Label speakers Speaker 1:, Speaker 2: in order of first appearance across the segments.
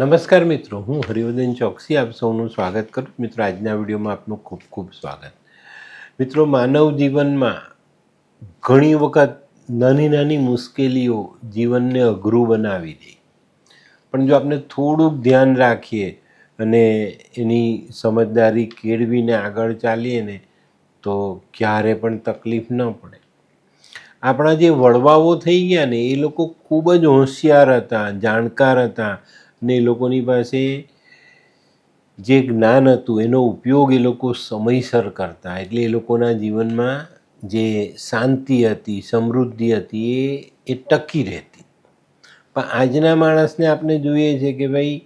Speaker 1: નમસ્કાર મિત્રો, હું હરિવર્ધન ચોકસી, આપ સૌનું સ્વાગત કરું મિત્રો, આજના વિડીયોમાં આપનું ખૂબ ખૂબ સ્વાગત. મિત્રો, માનવ જીવનમાં ઘણી વખત નાની નાની મુશ્કેલીઓ જીવનને અઘરું બનાવી દે. પણ જો આપણે થોડુંક ધ્યાન રાખીએ અને એની સમજદારી કેળવીને આગળ ચાલીએ ને, તો ક્યારે પણ તકલીફ ન પડે. આપણા જે વડવાઓ થઈ ગયા ને, એ લોકો ખૂબ જ હોશિયાર હતા, જાણકાર હતા ને એ લોકોની પાસે જે જ્ઞાન હતું, એનો ઉપયોગ એ લોકો સમયસર કરતા. એટલે એ લોકોના જીવનમાં જે શાંતિ હતી, સમૃદ્ધિ હતી, એ એ ટકી રહેતી. પણ આજના માણસને આપણે જોઈએ છે કે ભાઈ,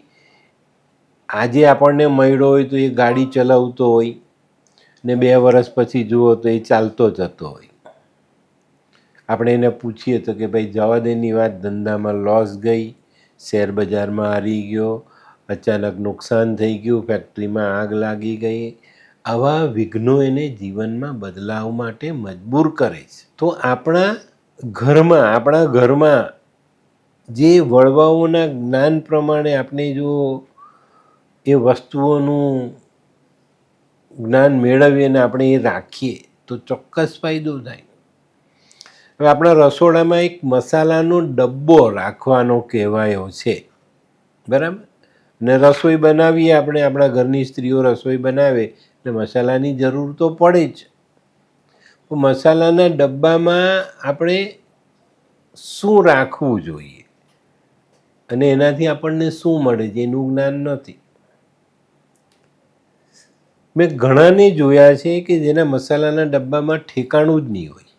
Speaker 1: આજે આપણને મળ્યો હોય તો એ ગાડી ચલાવતો હોય ને બે વર્ષ પછી જુઓ તો એ ચાલતો જતો હોય. આપણે એને પૂછીએ તો કે ભાઈ જવા દેની વાત, ધંધામાં લોસ ગઈ શેર બજારમાં હારી ગયો. અચાનક નુકસાન થઈ ગયું. ફેક્ટરીમાં આગ લાગી ગઈ. આવા વિઘ્નો એને જીવનમાં બદલાવ માટે મજબૂર કરે છે. તો આપણા ઘરમાં આપણા ઘરમાં જે વડવાઓના જ્ઞાન પ્રમાણે આપણે જો એ વસ્તુઓનું જ્ઞાન મેળવીએ અને આપણે એ રાખીએ, તો ચોક્કસ ફાયદો થાય. હવે આપણા રસોડામાં એક મસાલાનો ડબ્બો રાખવાનો કહેવાયો છે. બરાબર? ને રસોઈ બનાવીએ આપણે, આપણા ઘરની સ્ત્રીઓ રસોઈ બનાવે એટલે મસાલાની જરૂર તો પડે જ. મસાલાના ડબ્બામાં આપણે શું રાખવું જોઈએ? અને એનાથી આપણને શું મળે છે? એનું જ્ઞાન નથી. મેં ઘણાને જોયા છે કે જેના મસાલાના ડબ્બામાં ઠેકાણું જ નહીં હોય.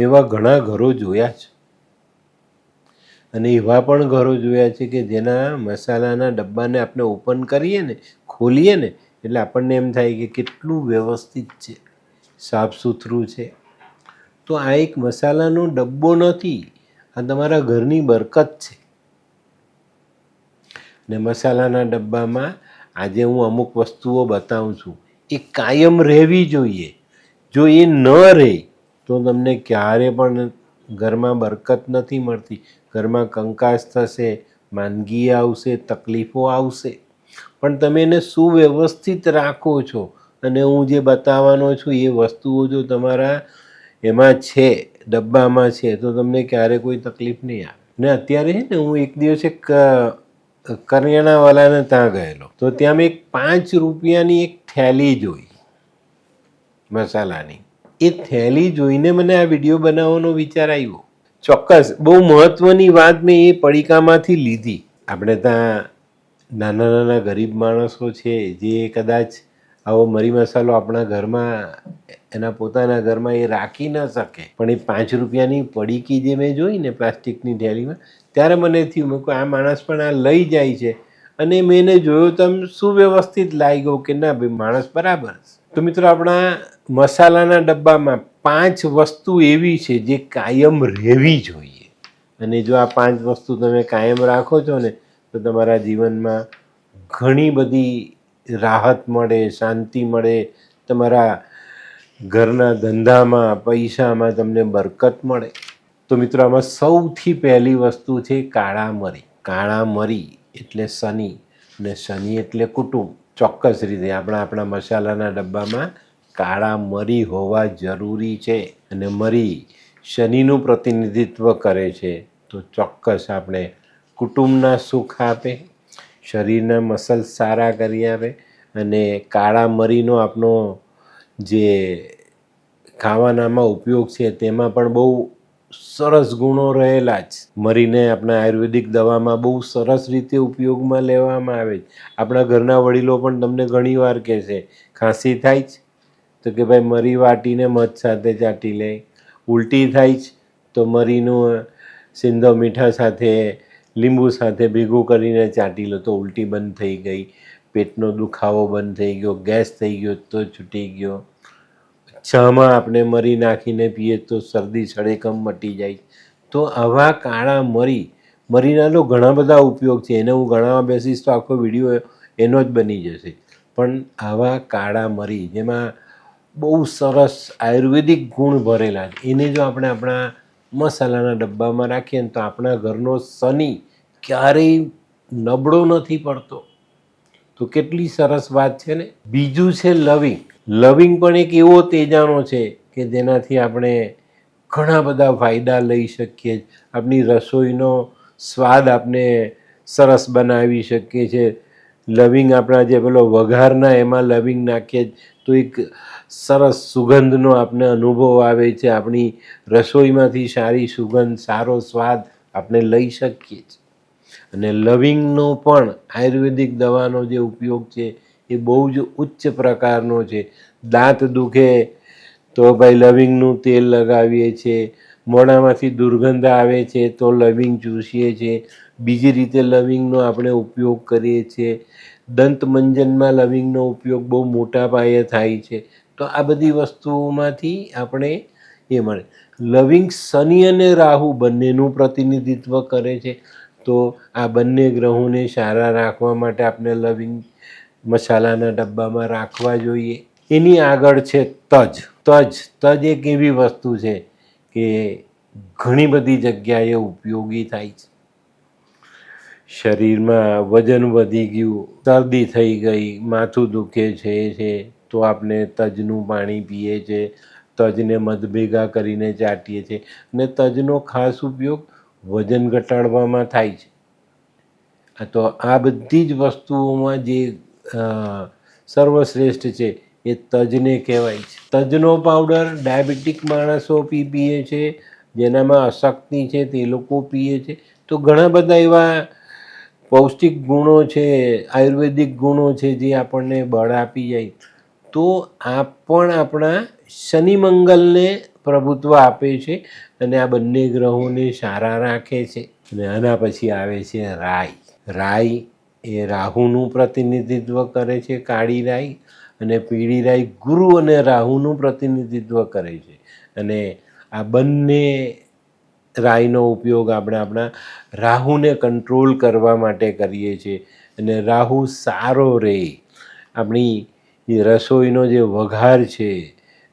Speaker 1: એવા ઘણા ઘરો જોયા છે. અને એવા પણ ઘરો જોયા છે કે જેના મસાલાના ડબ્બાને આપણે ઓપન કરીએ ને, ખોલીએ ને, એટલે આપણને એમ થાય કે કેટલું વ્યવસ્થિત છે સાફ સુથરું છે. તો આ એક મસાલાનો ડબ્બો નથી, આ તમારા ઘરની બરકત છે. ને મસાલાના ડબ્બામાં આજે હું અમુક વસ્તુઓ બતાવું છું. એ કાયમ રહેવી જોઈએ. જો એ ન રહે તો તમને ક્યારે પણ ઘરમાં બરકત નથી મળતી. ઘરમાં કંકાસ થશે, માંદગી આવશે, તકલીફો આવશે. પણ તમે એને સુવ્યવસ્થિત રાખો છો. અને હું જે બતાવવાનો છું એ વસ્તુઓ જો તમારા એમાં છે, ડબ્બામાં છે, તો તમને ક્યારે કોઈ તકલીફ નહીં આવે. ને અત્યારે છે ને હું એક દિવસ એક કરિયાણાવાલાને ત્યાં ગયેલો. તો ત્યાં મેં એક પાંચ રૂપિયાની એક થેલી જોઈ, મસાલાની. એ થેલી જોઈને મને આ વીડિયો બનાવવાનો વિચાર આવ્યો. ચોક્કસ, બહુ મહત્ત્વની વાત મેં એ પડીકામાંથી લીધી. આપણે ત્યાં નાના નાના ગરીબ માણસો છે, જે કદાચ આવો મરી મસાલો આપણા ઘરમાં, એના પોતાના ઘરમાં એ રાખી ન શકે. પણ એ પાંચ રૂપિયાની પડીકી જે મેં જોઈ ને પ્લાસ્ટિકની થેલીમાં, ત્યારે મને થયું, મેં આ માણસ પણ આ લઈ જાય છે. અને મેં એને જોયો તો આમ સુવ્યવસ્થિત લાગ્યો કે ના ભાઈ, માણસ બરાબર છે. તો મિત્રો, આપણા મસાલાના ડબ્બામાં પાંચ વસ્તુ એવી છે જે કાયમ રહેવી જોઈએ. અને જો આ પાંચ વસ્તુ તમે કાયમ રાખો છો ને, તો તમારા જીવનમાં ઘણી બધી રાહત મળે, શાંતિ મળે. તમારા ઘરના ધંધામાં, પૈસામાં તમને બરકત મળે. તો મિત્રો, આમાં સૌથી પહેલી વસ્તુ છે કાળા મરી. કાળા મરી એટલે શનિ અને શનિ એટલે કુટુંબ. ચોક્કસ રીતે આપણા આપણા મસાલાના ડબ્બામાં કાળા મરી હોવા જરૂરી છે અને મરી શનિનું પ્રતિનિધિત્વ કરે છે. તો ચોક્કસ આપણે કુટુંબના સુખ આપે, શરીરના મસલ સારા કરી આપે અને કાળા મરીનો આપણો જે ખાવાનામાં ઉપયોગ છે તેમાં પણ બહુ સરસ ગુણો રહેલા જ. મરીને આપણા આયુર્વેદિક દવામાં બહુ સરસ રીતે ઉપયોગમાં લેવામાં આવે છે. આપણા ઘરના વડીલો પણ તમને ઘણીવાર કહેશે, ખાંસી થાય જ તો કે, ભાઈ, મરી વાટીને મધ સાથે ચાટી લે. ઉલટી થાય જ તો મરીનું સિંધો મીઠા સાથે, લીંબુ સાથે ભેગું કરીને ચાટી લો, તો ઉલટી બંધ થઈ ગઈ. પેટનો દુખાવો બંધ થઈ ગયો, ગેસ થઈ ગયો, તો છૂટી ગયો. ચામાં આપણે મરી નાખીને પીએ તો શરદી સળેકમ મટી જાય. તો આવા કાળા મરી, મરીના તો ઘણા બધા ઉપયોગ છે. એને હું ગણાવવા બેસીશ તો આખો વીડિયો એનો જ બની જશે. પણ આવા કાળા મરી જેમાં બહુ સરસ આયુર્વેદિક ગુણ ભરેલા છે. એને જો આપણે આપણા મસાલાના ડબ્બામાં રાખીએ ને તો આપણા ઘરનો શનિ ક્યારેય નબળો નથી પડતો. તો કેટલી સરસ વાત છે ને? બીજું છે લવિંગ. લવિંગ પણ એક એવો તેજાનો છે કે જેનાથી આપણે ઘણા બધા ફાયદા લઈ શકીએ આપણી રસોઈનો સ્વાદ આપણે સરસ બનાવી શકીએ છીએ. લવિંગ આપણા જે પેલો વઘારના એમાં લવિંગ નાખીએ તો એક સરસ સુગંધનો આપણે અનુભવ આવે છે. આપણી રસોઈમાંથી સારી સુગંધ, સારો સ્વાદ આપણે લઈ શકીએ છીએ. અને લવિંગનો પણ આયુર્વેદિક દવાનો જે ઉપયોગ છે એ બહુ જ ઉચ્ચ પ્રકારનો છે. દાંત દુખે તો ભાઈ લવિંગનું તેલ લગાવીએ છીએ મોઢામાંથી દુર્ગંધ આવે છે તો લવિંગ ચૂસીએ છીએ બીજી રીતે લવિંગનો આપણે ઉપયોગ કરીએ છીએ દંતમંજનમાં લવિંગનો ઉપયોગ બહુ મોટા પાયે થાય છે. તો આ બધી વસ્તુઓમાંથી આપણે એ મળે. લવિંગ શનિ અને રાહુ બંનેનું પ્રતિનિધિત્વ કરે છે. તો આ બંને ગ્રહોને સારા રાખવા માટે આપણે લવિંગ મસાલાના ડબ્બામાં રાખવા જોઈએ. એની આગળ છે તજ. તજ. તજ એક એવી વસ્તુ છે કે ઘણી બધી જગ્યાએ ઉપયોગી થાય છે. શરીરમાં વજન વધી ગયું, શરદી થઈ ગઈ, માથું દુખે છે છે, તો આપણે તજનું પાણી પીએ છે. તજને મધભેગા કરીને ચાટીએ છીએ અને તજનો ખાસ ઉપયોગ વજન ઘટાડવામાં થાય છે. તો આ બધી જ વસ્તુઓમાં જે સર્વશ્રેષ્ઠ છે. એ તજને કહેવાય છે. તજનો પાવડર ડાયાબિટીક માણસો પી પીએ છે, જેનામાં અશક્તિ છે તે લોકો પીએ છે. તો ઘણા બધા એવા પૌષ્ટિક ગુણો છે, આયુર્વેદિક ગુણો છે જે આપણને બળ આપી જાય. તો આ પણ આપણા શનિ મંગલને પ્રભુત્વ આપે છે અને આ બંને ગ્રહોને સારા રાખે છે. અને આના પછી આવે છે રાઈ. રાઈ એ રાહુનું પ્રતિનિધિત્વ કરે છે કાળી રાઈ અને પીળી રાઈ ગુરુ અને રાહુનું પ્રતિનિધિત્વ કરે છે. અને આ બંને રાઈનો ઉપયોગ આપણે આપણા રાહુને કંટ્રોલ કરવા માટે કરીએ છીએ. અને રાહુ સારો રહે આપણી રસોઈનો જે વઘાર છે,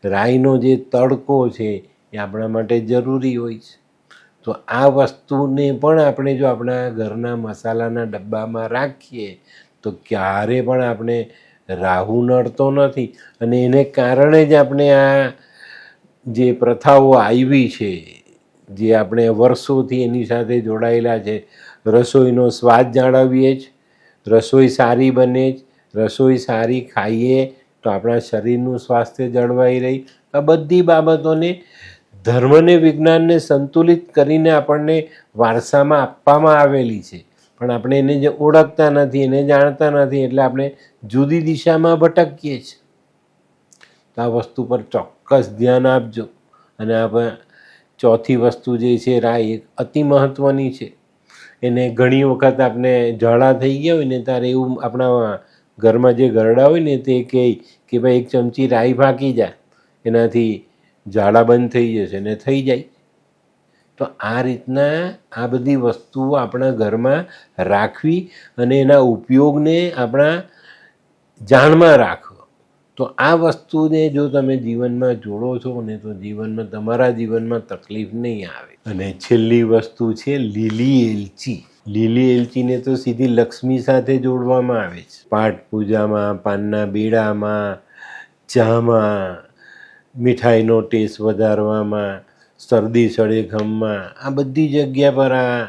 Speaker 1: રાઈનો જે તડકો છે, એ આપણા માટે જરૂરી હોય છે. તો આ વસ્તુને પણ આપણે જો આપણા ઘરના મસાલાના ડબ્બામાં રાખીએ, તો ક્યારે પણ આપણે રાહુ નડતો નથી. અને એને કારણે જ આપણે આ જે પ્રથાઓ આવી છે, જે આપણે વર્ષોથી એની સાથે જોડાયેલા છે, રસોઈનો સ્વાદ જાળવીએ જ, રસોઈ સારી બને જ, રસોઈ સારી ખાઈએ, તો આપણા શરીરનું સ્વાસ્થ્ય જળવાઈ રહી. આ બધી બાબતોને ધર્મને વિજ્ઞાનને સંતુલિત કરીને આપણને વારસામાં આપવામાં આવેલી છે. પણ આપણે એને જે ઓળખતા નથી, એને જાણતા નથી, એટલે આપણે જુદી દિશામાં ભટકીએ છીએ. તો આ વસ્તુ પર ચોક્કસ ધ્યાન આપજો. અને આપણે ચોથી વસ્તુ જે છે, રાય અતિ મહત્ત્વની છે. એને ઘણી વખત આપણે ઝાડા થઈ ગયા હોય ને ત્યારે એવું આપણા ઘરમાં જે ગરડા હોય ને તે કહે કે ભાઈ, એક ચમચી રાઈ ફાંકી જા. એનાથી ઝાડા બંધ થઈ જશે ને થઈ જાય. તો આ રીતના આ બધી વસ્તુઓ આપણા ઘરમાં રાખવી અને એના ઉપયોગને આપણા જાણમાં રાખવો. તો આ વસ્તુને જો તમે જીવનમાં જોડો છો ને તો જીવનમાં તમારા જીવનમાં તકલીફ નહીં આવે. અને છેલ્લી વસ્તુ છે લીલી એલચી. લીલી એલચીને તો સીધી લક્ષ્મી સાથે જોડવામાં આવે છે. પાઠ પૂજામાં, પાનના બેડામાં, ચામાં મીઠાઈનો ટેસ્ટ વધારવામાં, શરદી સળેખમમાં આ બધી જગ્યા પર આ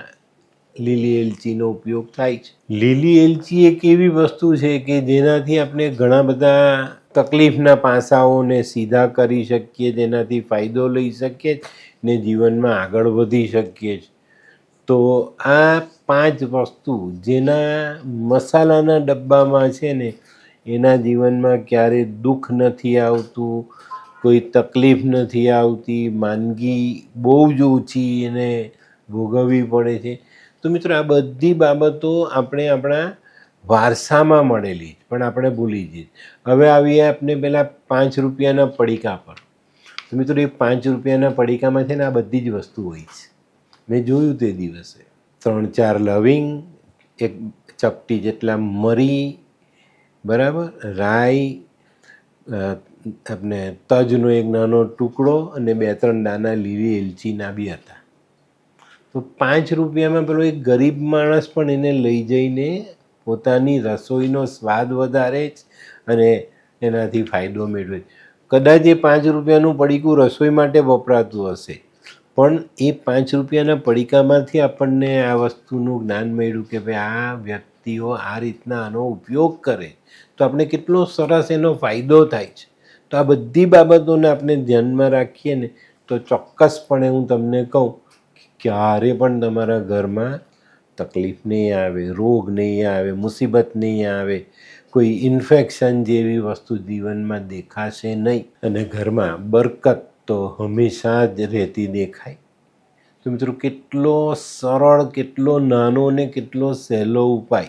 Speaker 1: લીલી એલચીનો ઉપયોગ થાય છે. લીલી એલચી એક એવી વસ્તુ છે કે જેનાથી આપણે ઘણા બધા તકલીફના પાસાઓને સીધા કરી શકીએ, જેનાથી ફાયદો લઈ શકીએ ને જીવનમાં આગળ વધી શકીએ છીએ તો આ પાંચ વસ્તુ જેના મસાલાના ડબ્બામાં છે ને, એના જીવનમાં ક્યારેય દુઃખ નથી આવતું કોઈ તકલીફ નથી આવતી, માંદગી બહુ જ ઓછી એને ભોગવવી પડે છે. તો મિત્રો, આ બધી બાબતો આપણે આપણા વારસામાં મળેલી જ પણ આપણે ભૂલી જઈએ. હવે આવીએ આપણે પહેલાં પાંચ રૂપિયાના પડીકા પર. તો મિત્રો, એ પાંચ રૂપિયાના પડીકામાં છે ને આ બધી જ વસ્તુ હોય છે. મેં જોયું તે દિવસે. ત્રણ ચાર લવિંગ, એક ચપટી જેટલા મરી, બરાબર? રાઈ આપણે તજનો એક નાનો ટુકડો અને બે ત્રણ દાના લીલી એલચીના બી હતા. તો પાંચ રૂપિયામાં પેલો એક ગરીબ માણસ પણ એને લઈ જઈને પોતાની રસોઈનો સ્વાદ વધારે જ અને એનાથી ફાયદો મેળવે કદાચ એ પાંચ રૂપિયાનું પડીકું રસોઈ માટે વપરાતું હશે, પણ એ પાંચ રૂપિયાના પડીકામાંથી આપણને આ વસ્તુનું જ્ઞાન મળ્યું કે ભાઈ આ વ્યક્તિઓ આ રીતના આનો ઉપયોગ કરે, તો આપણે કેટલો સરસ એનો ફાયદો થાય છે. તો આ બધી બાબતોને આપણે ધ્યાનમાં રાખીએ ને, તો ચોક્કસપણે હું તમને કહું કે ક્યારે પણ તમારા ઘરમાં તકલીફ નહીં આવે, રોગ નહીં આવે, મુસીબત નહીં આવે, કોઈ ઇન્ફેક્શન જેવી વસ્તુ જીવનમાં દેખાશે નહીં. અને ઘરમાં બરકત તો હંમેશા જ રહેતી દેખાય. તો મિત્રો, કેટલો સરળ, કેટલો નાનો ને કેટલો સહેલો ઉપાય.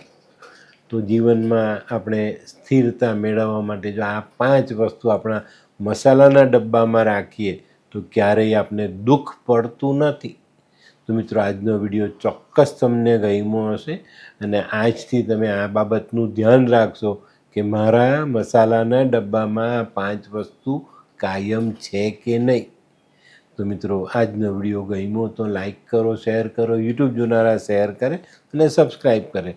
Speaker 1: તો જીવનમાં આપણે સ્થિરતા મેળવવા માટે જો આ પાંચ વસ્તુ આપણા મસાલાના ડબ્બામાં રાખીએ, તો ક્યારેય આપણે દુઃખ પડતું નથી. તો મિત્રો, આજનો વીડિયો ચોક્કસ તમને ગમ્યો હશે અને આજથી તમે આ બાબતનું ધ્યાન રાખશો કે મારા મસાલાના ડબ્બામાં પાંચ વસ્તુ કાયમ છે કે નહીં. તો મિત્રો, આજનો વીડિયો ગમ્યો તો લાઈક કરો, શેર કરો, યુટ્યુબ જોનારા શેર કરે અને સબસ્ક્રાઈબ કરે.